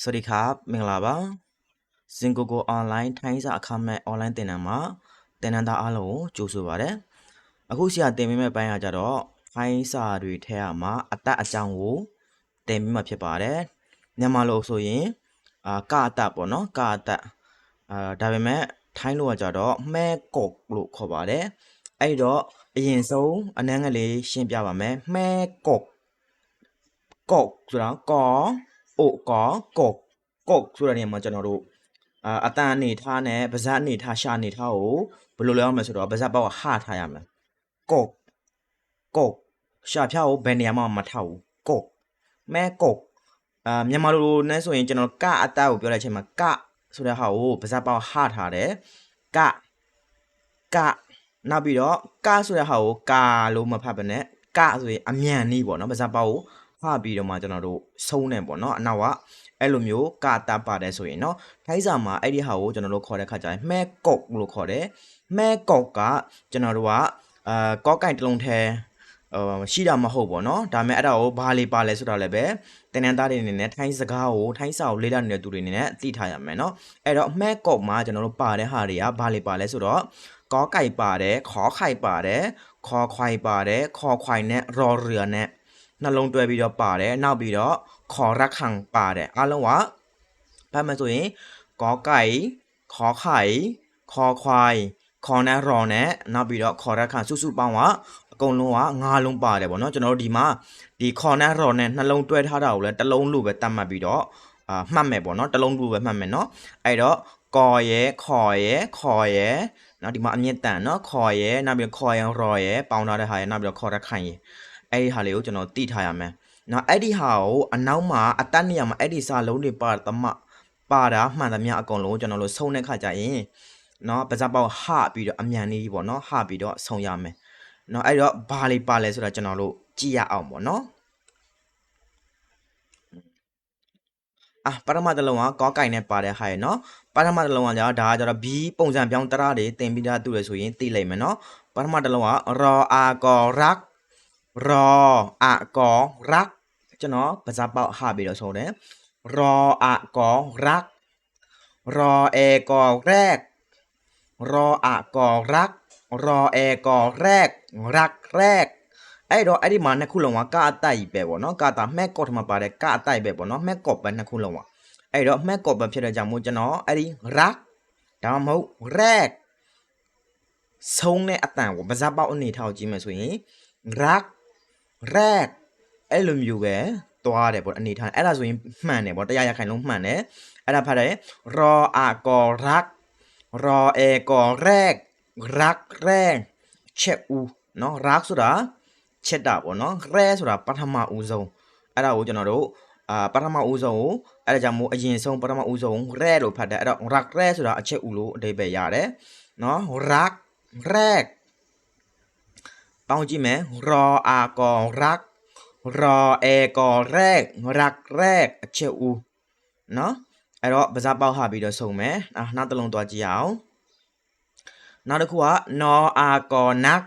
สวัสดีครับမင်္ဂလာပါစင်ကိုကိုအွန်လိုင်းထိုင်းစာအခမဲ့အွန်လိုင်းသင်တန်းမှာသင်တန်းသားအားလုံးကိုကြိုဆိုပါရစေအခုဆရာသင်ပေးမယ့်ပိုင်းကကြတော့ထိုင်းစာတွေထဲမှာအတတ်အကြောင်းကိုသင်ပေးမှာဖြစ်ပါတယ်မြန်မာလိုဆိုရင်အာကအတတ်ပေါ့နော်ကအတတ်အာဒါပေမဲ့ထိုင်းလိုကကြတော့မဲကုတ်လို့ခေါ်ပါတယ်အဲ့တော့အရင်ဆုံးအနည်းငယ်လေးရှင်းပြပါမယ်မဲကုတ်ကုတ်ဆိုတာကော အိုကောကုတ်ကုတ်ဆိုတဲ့နေရာမှာကျွန်တော်တို့အာအတန်အနေထားနဲ့ပါဇက်အနေထားရှာအနေထားကိုဘယ်လိုလဲအောင်မလဲဆိုတော့ပါဇက်ပေါက်ကဟထားရမယ်ကုတ်ကုတ်ရှာဖြားကိုဘယ်နေရာမှမထောက်ဘူးကုတ်မဲကုတ်အာမြန်မာလိုနဲ့ဆိုရင်ကျွန်တော်ကအတတ်ကိုပြောတဲ့အချိန်မှာကဆိုတဲ့ဟာကိုပါဇက်ပေါက်ဟထားတယ်ကကနောက်ပြီးတော့ကဆိုတဲ့ဟာကိုကာလို့မဖတ်ဘဲနဲ့ကဆိုရင်အမြန်နီးပေါ့နော်ပါဇက်ပေါက်ကို ဖပြီးတော့မှကျွန်တော်တို့ဆုံးနေပေါ့နော်အနောက်ကအဲ့လိုမျိုးကာတပ်ပါတယ်ဆိုရင်เนาะထိုင်းစာမှာအဲ့ဒီဟာကိုကျွန်တော်တို့ခေါ်တဲ့ခါကျရင်မဲကုတ်လို့ခေါ်တယ်မဲကုတ်ကကျွန်တော်တို့ကအာကော့ကိုင်တစ်လုံးထဲဟိုရှိတာမဟုတ်ပေါ့နော်ဒါပေမဲ့အဲ့ဒါကိုဘာလေးပါလဲဆိုတာလည်းပဲတင်နန်းသားတွေအနေနဲ့ထိုင်းစကားကိုထိုင်းစာကိုလေ့လာနေတဲ့သူတွေအနေနဲ့သိထားရမယ်เนาะအဲ့တော့မဲကုတ်မှာကျွန်တော်တို့ပါတဲ့ဟာတွေကဘာလေးပါလဲဆိုတော့ကောကိုင်ပါတယ်ခေါ်ခိုင်ပါတယ်ခေါ်ခွိုင်ပါတယ်ခေါ်ခွိုင်နဲ့ရော်ရနဲ့ နှလုံးတွဲပြီးတော့ပါတယ်နောက်ပြီးတော့ခေါ်ရက်ခံပါတယ်အားလုံးကဘာမှဆိုရင်ကောကိုင်ခေါ်ခိုင်ခေါ်ခွိုင်ခေါ်နဲ့ရော်နဲ့နောက်ပြီးတော့ခေါ်ရက်ခံစုစုပေါင်းကအကုန်လုံးကငါးလုံးပါတယ်ဗောနော်ကျွန်တော်တို့ဒီမှာဒီခေါ်နဲ့ရော်နဲ့နှလုံးတွဲထားတာကိုလည်းတစ်လုံးလို့ပဲတတ်မှတ်ပြီးတော့အာမှတ်မယ်ဗောနော်တစ်လုံးလို့ပဲမှတ်မယ်နော်အဲ့တော့ကော်ရဲခေါ်ရဲခေါ်ရဲနောက်ဒီမှာအမြင့်တန်နော်ခေါ်ရဲနောက်ပြီးခေါ်ရန်ရော်ရဲပေါင်းထားတဲ့ဟာရဲနောက်ပြီးတော့ခေါ်ရက်ခံရဲ အဲ့ဒီဟာလေးကိုကျွန်တော်သိထားရမယ်နော်အဲ့ဒီဟာကိုအနောက်မှာအတတ်နေရာမှာအဲ့ဒီစာလုံးတွေပါသမပါတာမှန်သမျှအကုန်လုံးကျွန်တော်တို့ဆုံးတဲ့ခါကျရင်နော်ပါဇက်ပေါက်ဟပြီးတော့အမြန်နေပြီပေါ့နော်ဟပြီးတော့ဆုံးရမယ်နော်အဲ့တော့ဘာလေးပါလဲဆိုတာကျွန်တော်တို့ကြည့်ရအောင်ပေါ့နော်အာပရမတလုံးကကောကင်နဲ့ပါတဲ့ဟာရယ်နော်ပရမတလုံးကကြာဒါကကျတော့ B ပုံစံပြောင်းတရတွေတင်ပြီးသားသူလေဆိုရင်သိလိမ့်မယ်နော်ပရမတလုံးကရောအာ ကောရက်ရောအာကောရက်ကျွန်တော်ပါဇက်ပေါက်ဟပြီးတော့ဆုံးတယ်ရောအာကောရက်ရောအေကောရက်ရောအာကောရက်ရောအေကောရက်ရက်ရက်အဲ့တော့အဲ့ဒီမှာနှစ်ခုလုံးကကအတိုက်ပဲပေါ့နော်ကာတာမှက်ကော့ထမှာပါတဲ့ကအတိုက်ပဲပေါ့နော်မှက်ကော့ပဲနှစ်ခုလုံးကအဲ့တော့မှက်ကော့ပဲဖြစ်တဲ့ကြောင့်မို့ကျွန်တော်အဲ့ဒီရက်ဒါမှမဟုတ်ရက်ဆုံးတဲ့အတန်ကိုပါဇက်ပေါက်အနေထားကိုကြည့်မယ်ဆိုရင်ရက် ရက်အဲ့လိုမျိုးပဲသွားတယ်ပေါ့အနေထားအဲ့ဒါဆိုရင်မှန်တယ်ပေါ့တရားရခိုင်လုံးမှန်တယ်အဲ့ဒါဖတ်တယ်ရောအာကောရက်ရောအေကောရက်ရက်ရက်ချက်ဦးเนาะရက်ဆိုတာချက်တာပေါ့เนาะရဲဆိုတာပထမဦးဆုံးအဲ့ဒါကိုကျွန်တော်တို့အာပထမဦးဆုံးကိုအဲ့ဒါကြောင့်မို့အရင်ဆုံးပထမဦးဆုံးရဲလို့ဖတ်တယ်အဲ့တော့ရက်ရဲဆိုတာအချက်ဦးလို့အဓိပ္ပာယ်ရတယ်เนาะရက်ရက် ပေါင်းကြည့်မယ်ရောအာကောရက် ရောအေကောရက်ရက်ရက်အချက်ဦးနော်အဲ့တော့ပါးစားပေါက်ဟပြီးတော့ဆုံမယ်အာနောက်တစ်လုံးသွားကြည့်အောင်နောက်တစ်ခုကနော်အာကောနတ်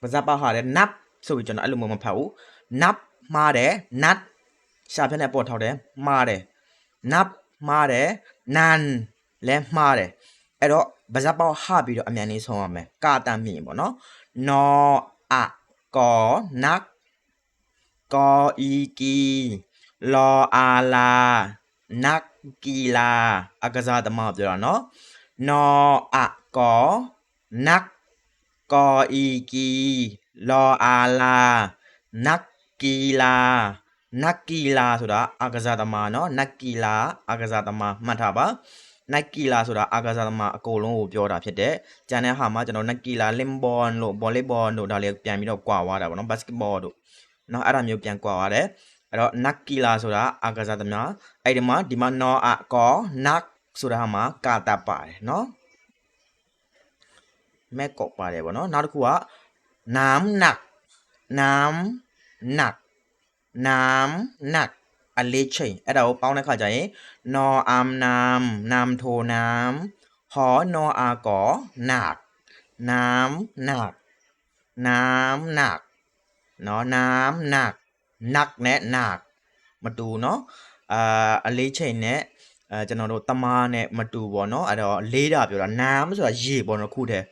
ပါးစားပေါက်ဟတယ်နတ်ဆိုပြီးကျွန်တော်အဲ့လိုမျိုးမဖတ်ဘူးနတ်မှားတယ်နတ်ရှာဖြတ်နဲ့ပေါ်ထောက်တယ်မှားတယ်နတ်မှားတယ်နန်လဲမှားတယ်အဲ့တော့ပါးစားပေါက်ဟပြီးတော့အမြန်လေးဆုံးရမယ်ကာတန်မြင်ပေါ့နော်နော် အာကောနက်ကောဤကီလောအာလာနက်ကီလာအကစားသမားပြောတာနော်နော်အကောနက်ကောဤကီလောအာလာနက်ကီလာနက်ကီလာဆိုတာအကစားသမားเนาะနက်ကီလာအကစားသမားမှတ်ထားပါ နက်ကီလာဆိုတာအကစားသမားအကုန်လုံးကိုပြောတာဖြစ်တဲ့ကျန်တဲ့ဟာမှာကျွန်တော်နက်ကီလာလင်ဘော်လို့ဗော်လေးဘော်တို့ဒါလေးပြန်ပြီးတော့ကွာသွားတာပေါ့နော်ဘတ်စကတ်ဘောတို့เนาะအဲ့ဒါမျိုးပြန်ကွာသွားတယ်အဲ့တော့နက်ကီလာဆိုတာအကစားသမားအဲ့ဒီမှာဒီမှာနော်အကောနက်ဆိုတာဟာမှာကာတာပါတယ်เนาะမဲကောက်ပါတယ်ပေါ့နော်နောက်တစ်ခုကน้ำหนัก น้ำหนัก น้ำหนัก အလေးချိန်အဲ့ဒါကိုပေါင်းတဲ့ခါကျရင်နော်အမ်နမ်နမ်ထိုနမ်ဟောနော်အာကောหนักน้ำหนัก น้ำหนักเนาะน้ำหนักหนักနဲ့หนักมาดูเนาะ အာအလေးချိန်နဲ့အဲကျွန်တော်တို့တမားနဲ့မတူပေါ့နော်အဲ့တော့လေးတာပြောတာနာမ်ဆိုတာရေပေါ့နော်ခုတည်း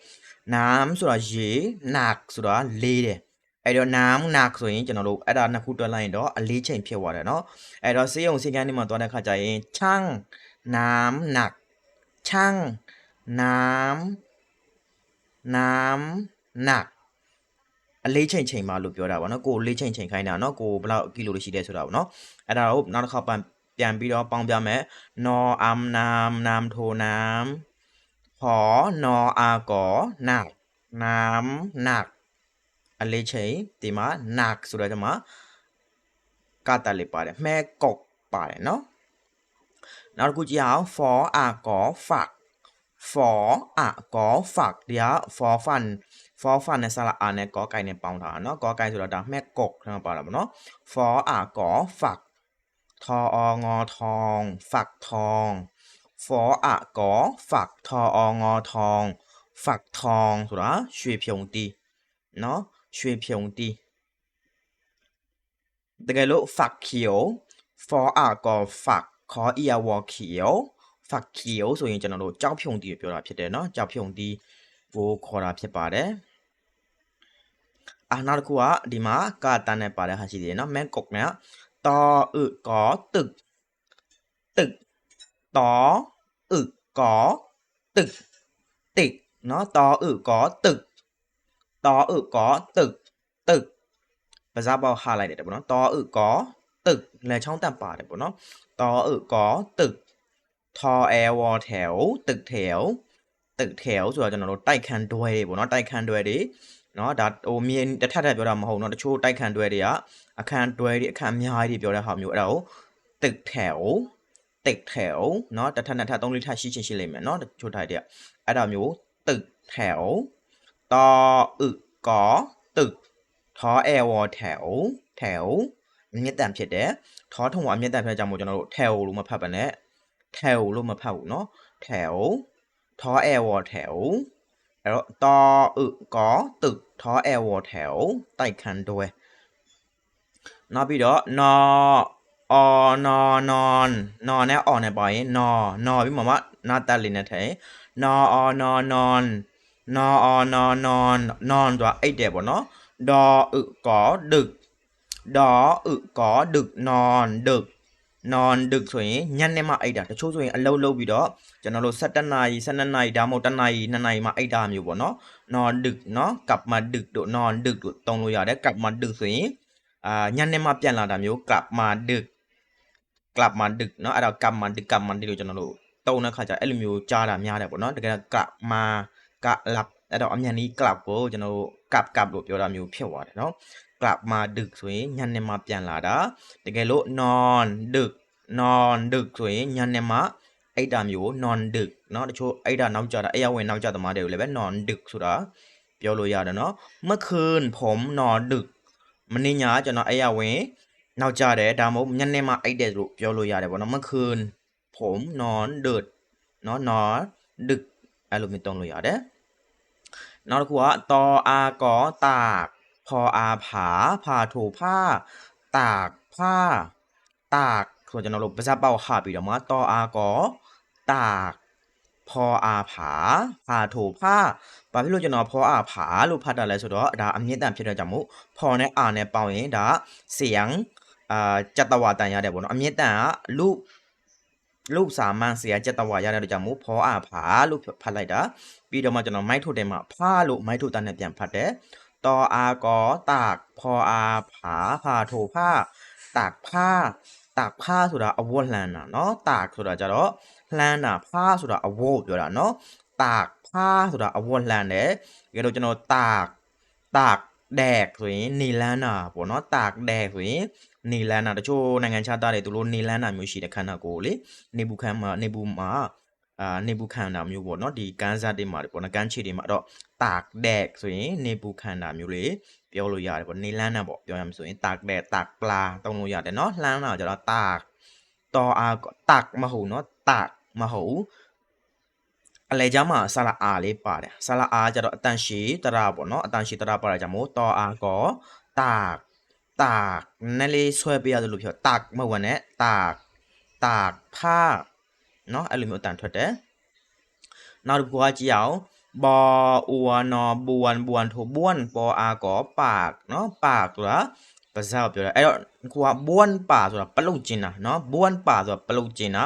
နာမ်ဆိုတာရေနာကဆိုတာလေးတယ် အဲ့တော့နာမ်နာကဆိုရင်ကျွန်တော်တို့အဲ့ဒါနှစ်ခုတွက်လိုက်ရင်တော့အလေးချိန်ဖြစ်သွားတယ်နော်အဲ့တော့စေးုံစေကန်းနေမှာတွားတဲ့ခါကျရင်ချန်းနာမ်နက်ချန်းနာမ်နာမ်နက်အလေးချိန်ချိန်ပါလို့ပြောတာပေါ့နော်ကိုယ်လေးချိန်ချိန်ခိုင်းတာနော်ကိုယ်ဘယ်လောက်ကီလိုလို့ရှိတယ်ဆိုတာပေါ့နော်အဲ့ဒါကိုနောက်တစ်ခါပြန်ပြန်ပြီးတော့ပေါင်းပြမယ်နော်အမ်နမ်နမ်ထိုနမ်ဟောနော်အာကောနက်နမ်နက်အ လေးချိန်ဒီမှာနက်ဆိုတော့ဒီမှာကတာလေးပါတယ်မဲကောက်ပါတယ်နော်နောက်တစ်ခုကြည့်အောင် for အာကော fuck for အာကော fuck ဒီက for fun for fun နဲ့ဆလာအာနဲ့ကောကိုင်နဲ့ပေါင်းထားတာเนาะကောကိုင်ဆိုတော့ဒါမှက်ကော့ကျွန်တော်ပါတာပေါ့เนาะ for အာကော fuck ทอองอทอง ฝักทองฟออะกอฝักทอองอทอง ฝักทองဆိုတာရွှေဖြုံတီးเนาะ ရွှေဖြုံတီးတကယ်လို့ ฝักเขียว for อะกอฝักขออียวอเขียว ฝักเขียวဆိုရင်ကျွန်တော်တို့ကြောက်ဖြုံတီးကိုပြောတာဖြစ်တယ်เนาะကြောက်ဖြုံတီးကိုခေါ်တာဖြစ်ပါတယ်အာနောက်တစ်ခုကဒီမှာကာတန်နဲ့ပါတဲ့ဟာရှိသေးတယ်เนาะမန်ကုတ်နဲ့ตออึกอตึก ตึกตออึกอตึก ติกเนาะตออึกอตึก ตออึกอตึก ตึกภาษาเบาหาอะไรเดี๋ยวเนาะตออึกอตึกและช่องต่ำป่าเดี๋ยวเนาะตออึกอตึก ทอแอวอแถว ตึกแถว ตึกแถวဆိုတော့ကျွန်တော်တို့တိုက်ခန်းတွဲတွေပေါ့နော်တိုက်ခန်းတွဲတွေเนาะဒါဟိုမြင်တစ်ထပ်ထပ်ပြောတာမဟုတ်เนาะတချို့တိုက်ခန်းတွဲတွေကအခန်းတွဲတွေအခန်းအများကြီးပြောတဲ့ဟာမျိုးအဲ့ဒါကိုตึกแถวตึกแถวเนาะတစ်ထပ်နှစ်ထပ်သုံးလေးထပ်ရှိချင်းရှိလိမ့်မယ်เนาะတချို့ထိုင်တွေကအဲ့ဒါမျိုးตึกแถว ตออึกอตึกทอแอวอแถว แถวအမြင့်တန်ဖြစ်တယ်ထောထုံကအမြင့်တန်ဖြစ်ကြမို့ကျွန်တော်တို့ tail လို့မဖတ်ပါနဲ့ tail လို့မဖတ်ဘူးเนาะ tail ထောแอวอแถวအဲ့တော့ตออึกอตึกทอแอวอแถวတိုက်ခန်းတွဲနောက်ပြီးတော့နော်အော်နော်နွန်နော်နဲ့အော်နဲ့ပါရင်နော်နော်ပြီးမှမနာတက်လေးနဲ့ထည့်နော်အော်နော်နွ န်နော်အော်နော်နွန်နွန်တော့အိတ်တယ်ပေါ့နော်ဒေါ်อึကောดึกဒေါ်อึကောดึกนอนดึกนอนดึกဆိုရင်ညနေမှအိတ်တာတချို့ဆိုရင်အလုပ်လုပ်ပြီးတော့ကျွန်တော်တို့7နာရီ12နာရီဒါမှမဟုတ်1နာရီ2နာရီမှအိတ်တာမျိုးပေါ့နော်นอนดึกเนาะกลับมาดึกတို့นอนดึกတို့တုံးလို့ရတယ်กลับมาดึกဆိုရင်အာညနေမှပြန်လာတာမျိုးกลับมาดึก กลับมาดึกเนาะအဲ့တော့กลับมาดึกกลับมาดึกလို့ကျွန်တော်တို့တုံးတဲ့ခါကျအဲ့လိုမျိုးကြားတာများတယ်ပေါ့နော်တကယ်ကลับ มากลับအဲ့တော့အမြန်ကြီးกลับကိုကျွန်တော်တို့กลับกลับလို့ပြောတာမျိုးဖြစ်သွားတယ်เนาะกลับมาดึกဆိုရင်ညနေမှပြန်လာတာတကယ်လို့ non ดึก non ดึกဆိုရင်ညနေမှအိတ်တာမျိုး non ดึกเนาะတချို့အိတ်တာနောက်ကြတာအဲ့ရဝင်နောက်ကြသမားတွေကိုလည်းပဲ non ดึกဆိုတာပြောလို့ရတယ်เนาะเมื่อคืนผมนอนดึกမနေ့ညကျွန်တော်အဲ့ရဝင်နောက်ကြတယ်ဒါမှမဟုတ်ညနေမှအိတ်တယ်လို့ပြောလို့ရတယ်ပေါ့နော်เมื่อคืนผมนอนดึกเนาะนอนดึก အဲ့လိုမျိုးသုံးလို့ရတယ်နောက်တစ်ခုကတောအာကောတာဖောအာဖာဖာထိုဖာတာဖာတာဆိုကျွန်တော်တို့ပါဇက်ပေါက်ဟပြီးတော့မှတောအာကောတာဖောအာဖာဖာထိုဖာဘာဖြစ်လို့ကျွန်တော်ဖောအာဖာလို့ဖတ်တာလဲဆိုတော့ဒါအမြင့်တန်ဖြစ်တဲ့ကြောင့်မို့ဖောနဲ့အာနဲ့ပေါင်းရင်ဒါစီယံအာကြက်တဝတန်ရတယ်ပေါ့နော်အမြင့်တန်ကလူ လူစာမန်เสียကြက်တဝရတဲ့ကြောင့်မို့ဖောအာผาလို့ဖတ်လိုက်တာပြီးတော့မှကျွန်တော်မိုက်ထုတ်တယ်မှာဖာလို့မိုက်ထုတ်တန်နဲ့ပြန်ဖတ်တယ်ตออากอตากพออาผาพาโถผ้า ตากผ้า ตากผ้าဆိုတာအဝတ်လှမ်းတာเนาะตากဆိုတာကြတော့လှမ်းတာผ้าဆိုတာအဝတ်ပြောတာเนาะตากผ้าဆိုတာအဝတ်လှမ်းတယ်တကယ်လို့ကျွန်တော်ตากตากแดกဆိုရင်နေလန်းတာပေါ့เนาะตากแดกဆိုရင် နေလန်းတာတချို့နိုင်ငံခြားသားတွေသူတို့နေလန်းတာမျိုးရှိတဲ့ခန္ဓာကိုယ်လေနေဘူးခမ်းမှာနေဘူးမှာအာနေဘူးခန္ဓာမျိုးပေါ့เนาะဒီကန်းစားတွေမှာပေါ့နော်ကန်းချီတွေမှာတော့ตากแดกဆိုရင်နေဘူးခန္ဓာမျိုးလေပြောလို့ရတယ်ပေါ့နေလန်းတာပေါ့ပြောရမှာဆိုရင်ตากแดกตากปลาတုံးလို့ရတယ်เนาะလှမ်းတာကျတော့ตากตออาตากမဟုတ်เนาะตากမဟုတ်အလဲကြမှာဆလာအာလေးပါတယ်ဆလာအာကျတော့အတန်ရှည်တရပေါ့နော်အတန်ရှည်တရပါတာကြောင့်မို့တောအာကောตาก ตากနည်းလေးဆွဲပေးရတယ်လို့ပြောตากမဟုတ်ဝင်နဲ့ตาก ตากผ้าเนาะအဲ့လိုမျိုးအတန်ထွက်တယ်နောက်တစ်ခုကကြည့်အောင်บออวนอบวนบวนโทบ้วนปออากอปากเนาะปากဆိုတာပါးစပ်ကိုပြောတာအဲ့တော့ကိုကဘွန်းပါဆိုတာပလုတ်ကျင်တာเนาะဘွန်းပါဆိုတာပလုတ်ကျင်တာ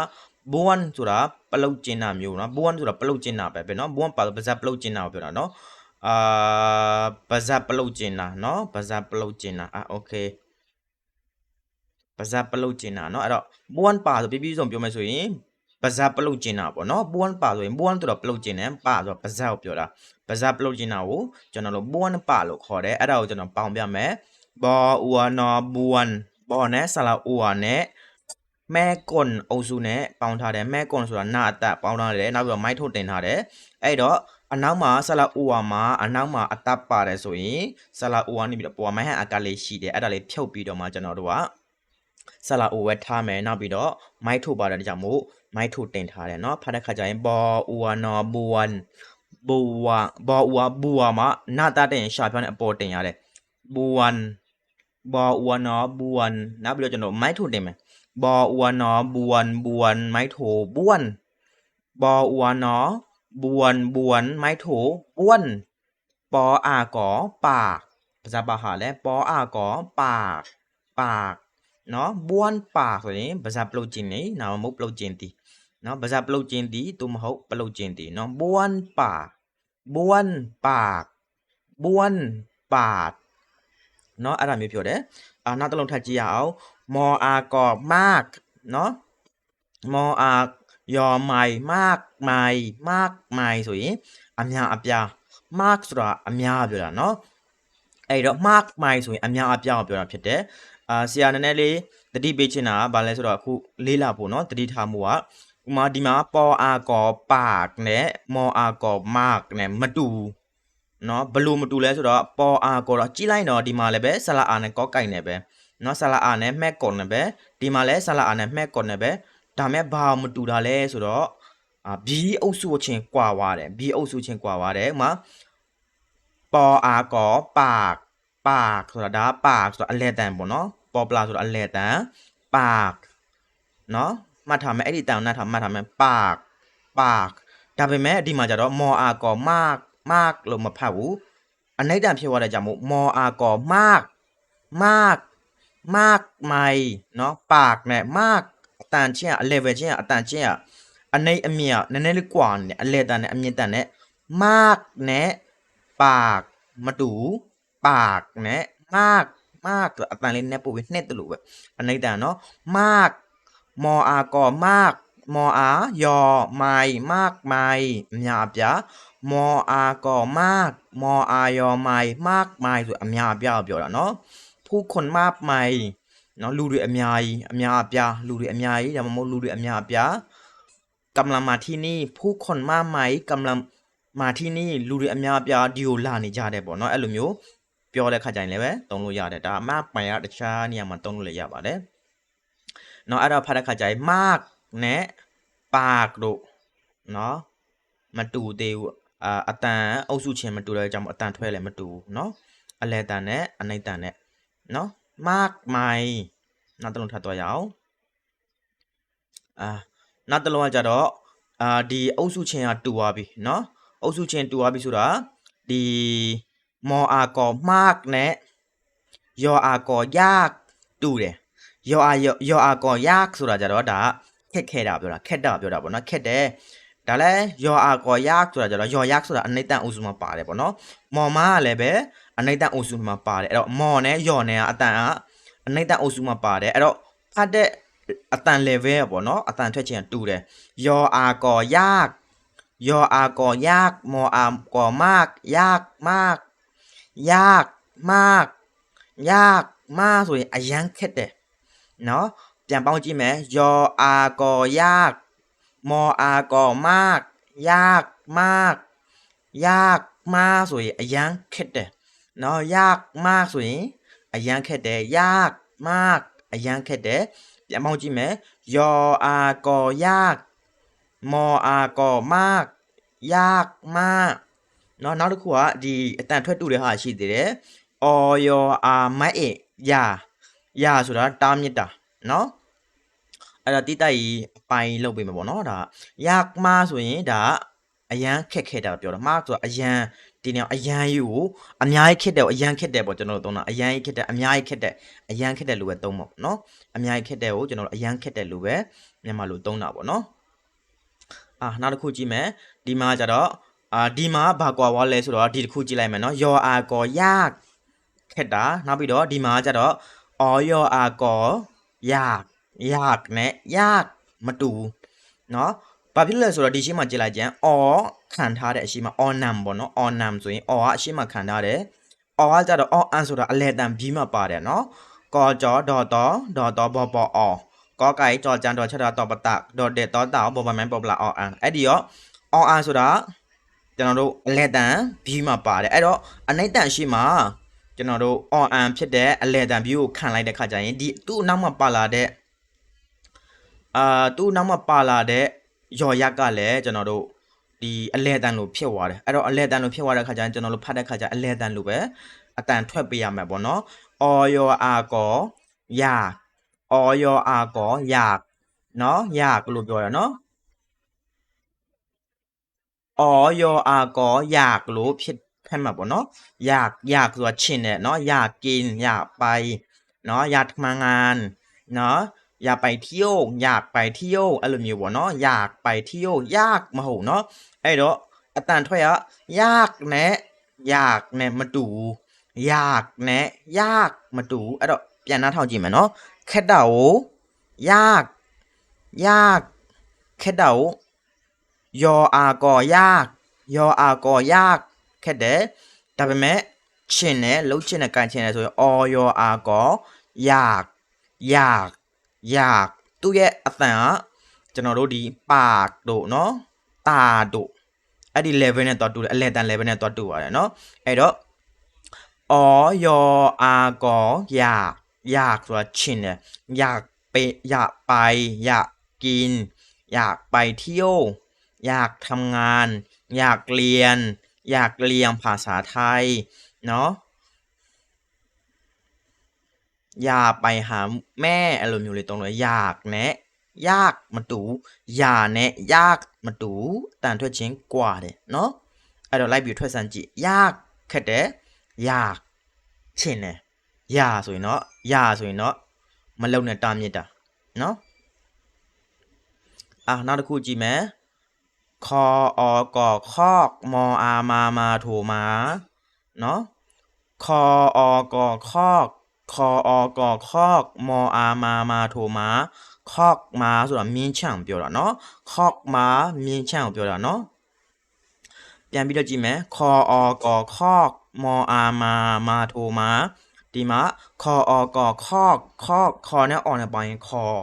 ဘွန်းဆိုတာပလုတ်ကျင်တာမျိုးเนาะဘွန်းဆိုတာပလုတ်ကျင်တာပဲပဲเนาะဘွန်းပါဆိုပါးစပ်ပလုတ်ကျင်တာကိုပြောတာเนาะ အာပါးစပ်ပလုတ်ကျင်တာเนาะပါးစပ်ပလုတ်ကျင်တာအာโอเคပါးစပ်ပလုတ်ကျင်တာเนาะအဲ့တော့ဘွန်းပါဆိုပြပြဆုံးပြောမယ်ဆိုရင်ပါးစပ်ပလုတ်ကျင်တာပေါ့เนาะဘွန်းပါဆိုရင်ဘွန်းဆိုတော့ပလုတ်ကျင်တယ်ပါဆိုတော့ပါးစပ်ကိုပြောတာပါးစပ်ပလုတ်ကျင်တာကိုကျွန်တော်တို့ဘွန်းပါလို့ခေါ်တယ်အဲ့ဒါကိုကျွန်တော်ပေါင်းပြမယ် บออัวนอบวนบอနဲ့ဆလာအိုဝါနဲ့မဲကွန်အုပ်စုနဲ့ပေါင်းထားတယ်မဲကွန်ဆိုတာနာအတက်ပေါင်းထားတယ်နောက်ပြီးတော့မိုက်ထုတ်တင်ထားတယ်အဲ့တော့ အနောက်မှာဆလာအိုဝါမှာအနောက်မှာအတက်ပါတယ်ဆိုရင်ဆလာအိုဝါနေပြီးတော့ပေါ်မိုင်းဟန်အကလေးရှိတယ်အဲ့ဒါလေးဖြုတ်ပြီးတော့မှကျွန်တော်တို့ကဆလာအိုဝဲထားမယ်နောက်ပြီးတော့မိုက်ထုတ်ပါတယ်ဒါကြောင့်မို့မိုက်ထုတ်တင်ထားတယ်เนาะဖတ်တဲ့ခါကျရင်ဘောအူဝါနော်ဘဝန်ဘူဝါဘောအူဝါဘူဝါမှာနာတတဲ့ရှာပြောင်းတဲ့အပေါ်တင်ရတယ်ဘဝန် บออวนอบวนนับเรียกจนไม้ถูได้ไหมบออวนอบวนบวนไม้ถูบ้วนบออวนอ บวนบวนไม้ถูอ้วน ปออากอปากภาษาบาหาและปออากอปาก ปากเนาะบวนปากตัวนี้ภาษาปลูจินนี่นามุกปลูจินตีเนาะภาษาปลูจินตีตุมหกปลูจินตีเนาะบวนปากบวนปากบวนปากเนาะอะไรมีเพียวเด้อ่านาตลงทัดจียาวมออากอมากเนาะมออาก မိုင်มากမိုင်มากမိုင်ဆိုရင်အများအပြား mark ဆိုတာအများပြောတာเนาะအဲ့တော့ mark မိုင်ဆိုရင်အများအပြားကိုပြောတာဖြစ်တယ်အာဆရာနည်းနည်းလေးတတိပေးချင်တာကဘာလဲဆိုတော့အခုလေးလာဖို့เนาะတတိထားမှုကဥမာဒီမှာပေါ်အာကောပากနဲ့မောအာကောမากနဲ့မတူဘူးเนาะဘလို့မတူလဲဆိုတော့ပေါ်အာကောတော့ကြီးလိုက်တော့ဒီမှာလည်းပဲဆလာအာနဲ့ကောကိုက်နဲ့ပဲเนาะဆလာအာနဲ့မှက်ကောနဲ့ပဲဒီမှာလည်းဆလာအာနဲ့မှက်ကောနဲ့ပဲ ဒါမဲ့ဘာမတူတာလဲဆိုတော့အာ B အုပ်စုချင်းကွာသွားတယ် B အုပ်စုချင်းကွာသွားတယ်ဥမာပေါ်အာကောပါပါဆိုတာဒါပါဆိုတာအလဲတန်ပေါ့နော်ပေါ်ပလာဆိုတာအလဲတန်ပါနော်မှတ်ထားမယ်အဲ့ဒီတန်ကိုနှတ်ထားမှတ်ထားမယ်ပါပါဒါပေမဲ့ဒီမှာကြတော့မော်အာကောမာမာလို့မဖတ်ဘူးအနိဒံဖြစ်သွားတဲ့ကြောင့်မို့မော်အာကောမာမာမာမိုင်နော်ပါနဲ့မာ အတန်ချင်းအ level ချင်းအတန်ချင်းအနိအမြနည်းနည်းလေးကွာနေအလဲတန်နဲ့အမြင့်တန်နဲ့มากနဲ့ปากမတူปากနဲ့มากมากအတန်လေးနဲ့ပို့ပြီးနှစ်တလို့ပဲအနိဒံเนาะมากมออาก่อมากมออายอไม่มากไม่အများအပြားမောအာကောมากမောအာယောမိုင်มากမိုင်ဆိုအများအပြားကိုပြောတာเนาะผู้คนมากมาย เนาะလူတွေအများကြီးအများအပြားလူတွေအများကြီးဒါမှမဟုတ်လူတွေအများအပြားกำลังมาที่นี่ผู้คนมากมายกำลังมาที่นี่လူတွေအများအပြားဒီကိုလာနေကြတယ်ပေါ့เนาะအဲ့လိုမျိုးပြောတဲ့ခါကျရင်လည်းပဲသုံးလို့ရတယ်ဒါမပိုင်ရတခြားနေရာမှာသုံးလို့လည်းရပါတယ်เนาะအဲ့တော့ဖတ်တဲ့ခါကျရင်มากနဲ့ปากတို့เนาะမတူသေးဘူးအာအတန်အုပ်စုချင်းမတူတဲ့အကြောင်းအတန်ထွက်လည်းမတူဘူးเนาะအလဲတန်နဲ့အနိတန်နဲ့เนาะ มากมายနောက်တစ်လုံးထပ်သွားရအောင်အာနောက်တစ်လုံးကကြတော့အာဒီအုပ်စုချင်းကတူသွားပြီเนาะအုပ်စုချင်းတူသွားပြီဆိုတာဒီမောအာကောมากနဲ့ယောအာကောยากတူတယ်ယောအာယောအာကောยากဆိုတာကြတော့ဒါခက်ခဲတာပြောတာခက်တာပြောတာပေါ့နော်ခက်တယ်ဒါလဲယောအာကောယက်ဆိုတာကြတော့ယောယက်ဆိုတာအနိတန်အုပ်စုမှာပါတယ်ပေါ့နော်မော်မာကလည်းပဲ အနိတန်အိုစုမှာပါတယ်အဲ့တော့မော်နဲ့ယော်နဲ့ကအတန်ကအနိတန်အိုစုမှာပါတယ်အဲ့တော့ဖတ်တဲ့အတန် level ပဲပေါ့နော်အတန်ထွက်ခြင်းတူတယ်ယော်အာကော်ယက်ယော်အာကော်ယက်မော်အာကော်မတ်ယက်မတ်ယက်မတ်ယက်မတ်ဆိုရင်အရန်ခက်တယ်နော်ပြန်ပေါင်းကြည့်မယ်ယော်အာကော်ယက်မော်အာကော်မတ်ယက်မတ်ယက်မဆိုရင်အရန်ခက်တယ် เนาะยากมากဆိုရင်အရန်ခက်တယ်ยากมากအရန်ခက်တယ်ပြန်မောင်းကြည့်မယ်ယောအာကောยากမောအာကောมากยากมากเนาะနောက်တစ်ခုကဒီအတန်ထွက်တူတဲ့ဟာရှိသေးတယ်အော်ယောအာမအေယာယာဆိုတာတားမြစ်တာเนาะ အဲ့တော့တိတိုက်ကြီးအပိုင်းလုပ်ပေးမယ်ပေါ့နော်ဒါရမဆိုရင်ဒါ အရန်ခက်ခဲတာပြောတာမှားဆိုတာအရန်ဒီနေအရန်ယူကိုအများကြီးခက်တယ်အရန်ခက်တယ်ပေါ့ကျွန်တော်တို့သုံးတာအရန်ကြီးခက်တယ်အများကြီးခက်တယ်အရန်ခက်တယ်လို့ပဲသုံးပါပေါ့နော်အများကြီးခက်တယ်ကိုကျွန်တော်တို့အရန်ခက်တယ်လို့ပဲမြန်မာလိုသုံးတာပေါ့နော်အာနောက်တစ်ခုကြည့်မယ်ဒီမှာကျတော့အာဒီမှာဘာကွာဝါလဲဆိုတော့ဒီတစ်ခုကြည့်လိုက်မယ်နော်ယောအာကောယခက်တာနောက်ပြီးတော့ဒီမှာကျတော့အော်ယောအာကောယယနဲ့ယမတူเนาะ ဘာဖြစ်လဲဆိုတော့ဒီရှိမှကြည့်လိုက်ကြံ or ခံထားတဲ့အရှိမှ or num ပေါ့နော် or num ဆိုရင် or ကအရှိမှခံထားတယ် or ကကြတော့ or an ဆိုတာအလဲတန်ပြီးမှပါတယ်နော်ကောကြောဒေါ်တော်ဒေါ်တော်ဘောပေါ် or ကောကိုင်ကြော်ကြံတော်ချက်တော်တော်ပတဒေါ်တဲ့တော်တောင်ဘောပမန်ပေါ်ပလာ or an အဲ့ဒီရော or an ဆိုတာကျွန်တော်တို့အလဲတန်ပြီးမှပါတယ်အဲ့တော့အနိုင်တန်ရှိမှကျွန်တော်တို့ on an ဖြစ်တဲ့အလဲတန်ပြီးကိုခံလိုက်တဲ့ခါကျရင်ဒီသူ့နောက်မှာပါလာတဲ့အာသူ့နောက်မှာပါလာတဲ့ ယော်ရက်ကလည်းကျွန်တော်တို့ဒီအလဲတန်လို့ဖြစ်သွားတယ်အဲ့တော့အလဲတန်လို့ဖြစ်သွားတဲ့ခါကျရင်ကျွန်တော်တို့ဖတ်တဲ့ခါကျအလဲတန်လို့ပဲအတန်ထွက်ပေးရမှာပေါ့နော်အော်ယော်အာကောယာအော်ယော်အာကောယာနော်ယာကလို့ပြောရနော်အော်ယော်အာကောယာကလို့ဖြစ်ဖက်မှာပေါ့နော်ယာယာဆိုတာချင်းနဲ့နော်ယာကင်းယာပိုင်နော်ယာထမငန်နော် อยากทำงานเนาะอยากไปเที่ยวอยากไปเที่ยวအဲ့လိုမျိုးပေါ့เนาะอยากไปเที่ยวยากမဟုတ်เนาะအဲ့တော့အတန်ထွက်ရยากနဲ့ยากနဲ့မတူยากနဲ့ยากမတူအဲ့တော့ပြန်နှားထောင်ကြည့်မယ်เนาะခက်တာကိုยากยากခက်တာကိုยออาก่อยากยออาก่อยาก ခက်တယ်ဒါပေမဲ့ချင်တယ်လှုပ်ချင်တယ်ကန်ချင်တယ်ဆိုရင်အော်ယောအာကောယากယาก ယากသူ့ရဲ့အတန်ကကျွန်တော်တို့ဒီပါတို့เนาะတာတို့အဲ့ဒီ level နဲ့တော့တူတယ်အလဲတန် level နဲ့တော့တူပါတယ်เนาะအဲ့တော့အော်ယောအာကောယากยากဆိုတာချင်တယ်อยากไปอยากไปอยากกิน อยากไปเที่ยวอยากทำงาน อยากเรียน อยากเรียนภาษาไทยเนาะ อยากไปหาแม่อารมณ์อยู่เลยตรงเลยอยากแนะยากมาတူอย่าแนะยากมาတူတန်ထွက်ချင်းกว่าတယ်เนาะအဲ့တော့လိုက်ပြီးထွက်စမ်းကြည့်ยากခက်တယ်ยากချင်တယ်ยาဆိုရင်เนาะยาဆိုရင်เนาะမလုံနဲ့တာမြစ်တာเนาะอ่ะနောက်တစ်ခုကြည့်မယ် คออกอคอกมออามามาโทมาเนาะคออกอคอก คออกอคอกมออามามาโทมาคอกมาဆိုတာမြင်းချန့်ပြောတာเนาะคอกมาမြင်းချန့်ကိုပြောတာเนาะပြန်ပြီးတော့ကြည့်မယ်ခေါ်အော်ကော်ခော့မော်အာမာမာထိုမာဒီမှာခေါ်အော်ကော်ခော့ခော့ခေါ်နဲ့အော်နဲ့ပေါင်းရင်ခေါ်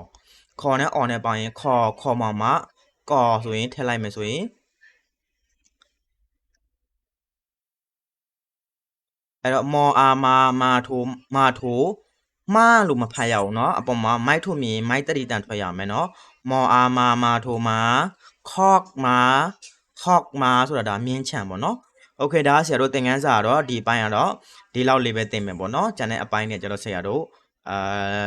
ခေါ်နဲ့အော်နဲ့ပေါင်းရင်ခေါ်ခေါ်မောင်မကော်ဆိုရင်ထည့်လိုက်မယ်ဆိုရင် အဲ့တော့မော်အာမာမာထိုမာထိုမာလို့မဖတ်ရအောင်เนาะအပေါ်မှာမိုက်ထုတ်မြင်မိုက်တတိတန်ထွက်ရမယ်เนาะမော်အာမာမာထိုမာခော့မာခော့မာဆိုတာဒါမြင်းချံပေါ့เนาะโอเคဒါဆရာတို့သင်ခန်းစာတော့ဒီအပိုင်းကတော့ဒီလောက်လေးပဲသင်မယ်ပေါ့เนาะကျန်တဲ့အပိုင်းเนี่ยကျတော့ဆရာတို့အာ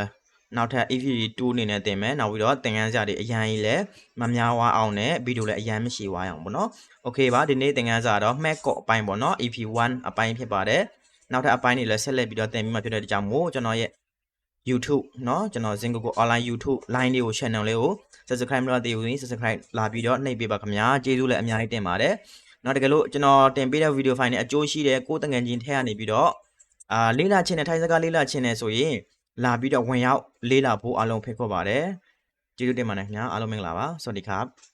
နောက်ထပ် EPD2 အနေနဲ့သင်မယ်နောက်ပြီးတော့သင်ခန်းစာတွေအရန်ကြီးလည်းမများဝအောင်နဲ့ဗီဒီယိုလည်းအရန်မရှိဝအောင်ပေါ့နော်โอเคပါဒီနေ့သင်ခန်းစာတော့မှတ်ကော့အပိုင်းပေါ့နော် EP1 အပိုင်းဖြစ်ပါတယ် နောက်ထပ်အပိုင်းတွေလည်းဆက်လက်ပြီးတော့သင်ပြီးမှဖြစ်တဲ့ကြောင့်မို့ကျွန်တော်ရဲ့ YouTube เนาะကျွန်တော် Zingo ကို online YouTube line လေးကို channel လေးကို subscribe မလုပ်သေးဘူးရင် subscribe လာပြီးတော့နှိပ်ပေးပါခင်ဗျာကျေးဇူးလည်းအများကြီးတင်ပါတယ်နောက်တကယ်လို့ကျွန်တော်တင်ပေးတဲ့ video file နဲ့အကျိုးရှိတဲ့ကိုယ်တငယ်ချင်းထဲကနေပြီးတော့အာလေးလာချင်းနဲ့ထိုင်စကားလေးလာချင်းနဲ့ဆိုရင်လာပြီးတော့ဝင်ရောက်လေးလာဖို့အားလုံးဖိတ်ခေါ်ပါတယ်ကျေးဇူးတင်ပါတယ်ခင်ဗျာအားလုံးမင်္ဂလာပါစวัสดีครับ